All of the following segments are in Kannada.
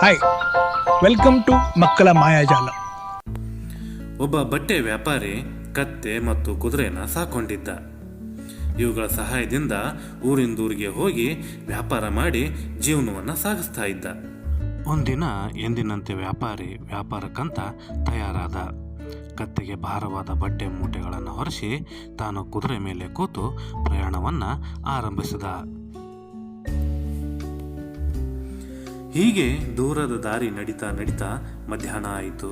ಹಾಯ್ ವೆಲ್ಕಮ್ ಟು ಮಕ್ಕಳ ಮಾಯಾಜಾಲ ಒಬ್ಬ ಬಟ್ಟೆ ವ್ಯಾಪಾರಿ ಕತ್ತೆ ಮತ್ತು ಕುದುರೆಯನ್ನು ಸಾಕೊಂಡಿದ್ದ. ಇವುಗಳ ಸಹಾಯದಿಂದ ಊರಿಂದೂರಿಗೆ ಹೋಗಿ ವ್ಯಾಪಾರ ಮಾಡಿ ಜೀವನವನ್ನು ಸಾಗಿಸ್ತಾ ಇದ್ದ. ಒಂದಿನ ಎಂದಿನಂತೆ ವ್ಯಾಪಾರಿ ವ್ಯಾಪಾರಕ್ಕಂತ ತಯಾರಾದ. ಕತ್ತೆಗೆ ಭಾರವಾದ ಬಟ್ಟೆ ಮೂಟೆಗಳನ್ನು ಹೊರಿಸಿ ತಾನು ಕುದುರೆ ಮೇಲೆ ಕೂತು ಪ್ರಯಾಣವನ್ನು ಆರಂಭಿಸಿದ. ಹೀಗೆ ದೂರದ ದಾರಿ ನಡೀತಾ ನಡೀತಾ ಮಧ್ಯಾಹ್ನ ಆಯಿತು.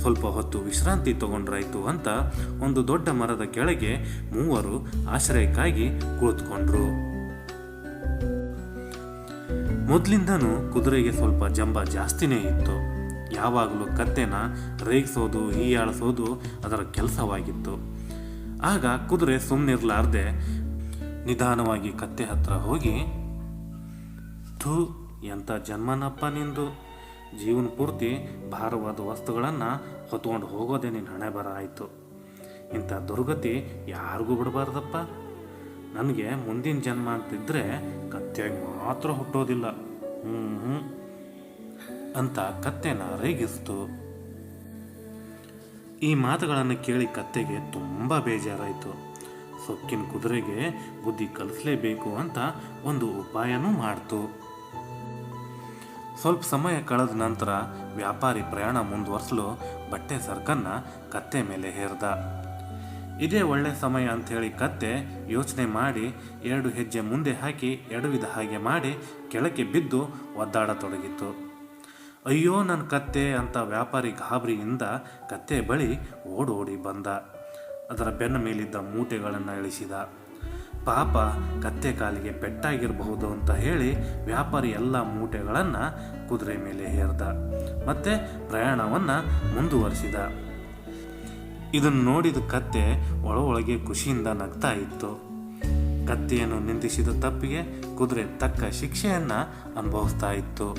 ಸ್ವಲ್ಪ ಹೊತ್ತು ವಿಶ್ರಾಂತಿ ತಗೊಂಡ್ರಾಯ್ತು ಅಂತ ಒಂದು ದೊಡ್ಡ ಮರದ ಕೆಳಗೆ ಮೂವರು ಆಶ್ರಯಕ್ಕಾಗಿ ಕುಳಿತುಕೊಂಡ್ರು ಮೊದಲಿಂದನೂ ಕುದುರೆಗೆ ಸ್ವಲ್ಪ ಜಂಬ ಜಾಸ್ತಿನೇ ಇತ್ತು. ಯಾವಾಗಲೂ ಕತ್ತೆನ ರೇಗಿಸೋದು, ಹೀಯಾಳಿಸೋದು ಅದರ ಕೆಲಸವಾಗಿತ್ತು. ಆಗ ಕುದುರೆ ಸುಮ್ಮನಿರ್ಲಾರ್ದೆ ನಿಧಾನವಾಗಿ ಕತ್ತೆ ಹತ್ರ ಹೋಗಿ, ಥೂ ಎಂಥ ಜನ್ಮನಪ್ಪ ನಿಂದು? ಜೀವನ ಪೂರ್ತಿ ಭಾರವಾದ ವಸ್ತುಗಳನ್ನು ಹೊತ್ಕೊಂಡು ಹೋಗೋದೇ ನಿನ್ನ ಹಣೆ ಬರ ಆಯಿತು. ಇಂಥ ದುರ್ಗತಿ ಯಾರಿಗೂ ಬಿಡಬಾರ್ದಪ್ಪ. ನನಗೆ ಮುಂದಿನ ಜನ್ಮ ಅಂತಿದ್ದರೆ ಕತ್ತೆಯಾಗಿ ಮಾತ್ರ ಹುಟ್ಟೋದಿಲ್ಲ. ಹ್ಞೂ ಹ್ಞೂ ಅಂತ ಕತ್ತೆನ ರೇಗಿಸ್ತು. ಈ ಮಾತುಗಳನ್ನು ಕೇಳಿ ಕತ್ತೆಗೆ ತುಂಬ ಬೇಜಾರಾಯಿತು. ಸೊಕ್ಕಿನ ಕುದುರೆಗೆ ಬುದ್ಧಿ ಕಲಿಸ್ಲೇಬೇಕು ಅಂತ ಒಂದು ಉಪಾಯನೂ ಮಾಡ್ತು. ಸ್ವಲ್ಪ ಸಮಯ ಕಳೆದ ನಂತರ ವ್ಯಾಪಾರಿ ಪ್ರಯಾಣ ಮುಂದುವರಿಸಲು ಬಟ್ಟೆ ಸರ್ಕನ್ನ ಕತ್ತೆ ಮೇಲೆ ಹೇರ್ದ. ಇದೇ ಒಳ್ಳೆ ಸಮಯ ಅಂಥೇಳಿ ಕತ್ತೆ ಯೋಚನೆ ಮಾಡಿ ಎರಡು ಹೆಜ್ಜೆ ಮುಂದೆ ಹಾಕಿ ಎಡವಿದ ಹಾಗೆ ಮಾಡಿ ಕೆಳಕ್ಕೆ ಬಿದ್ದು ಒದ್ದಾಡತೊಡಗಿತ್ತು. ಅಯ್ಯೋ ನನ್ನ ಕತ್ತೆ ಅಂತ ವ್ಯಾಪಾರಿ ಗಾಬರಿಯಿಂದ ಕತ್ತೆ ಬಳಿ ಓಡೋಡಿ ಬಂದ. ಅದರ ಬೆನ್ನ ಮೇಲಿದ್ದ ಮೂಟೆಗಳನ್ನು ಇಳಿಸಿದ. ಪಾಪ ಕತ್ತೆ ಕಾಲಿಗೆ ಪೆಟ್ಟಾಗಿರಬಹುದು ಅಂತ ಹೇಳಿ ವ್ಯಾಪಾರಿ ಎಲ್ಲ ಮೂಟೆಗಳನ್ನು ಕುದುರೆ ಮೇಲೆ ಹೇರ್ದ. ಮತ್ತೆ ಪ್ರಯಾಣವನ್ನು ಮುಂದುವರಿಸಿದ. ಇದನ್ನು ನೋಡಿದ ಕತ್ತೆ ಒಳ ಒಳಗೆ ಖುಷಿಯಿಂದ ನಗ್ತಾ ಇತ್ತು. ಕತ್ತೆಯನ್ನು ನಿಂದಿಸಿದ ತಪ್ಪಿಗೆ ಕುದುರೆ ತಕ್ಕ ಶಿಕ್ಷೆಯನ್ನು ಅನುಭವಿಸ್ತಾ ಇತ್ತು.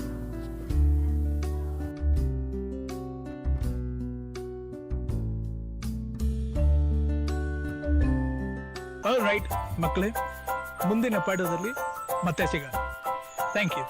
ರೈಟ್ ಮಕ್ಕಳೇ ಮುಂದಿನ ಪಾಠದಲ್ಲಿ ಮತ್ತೆ ಸಿಗೋಣ. Thank you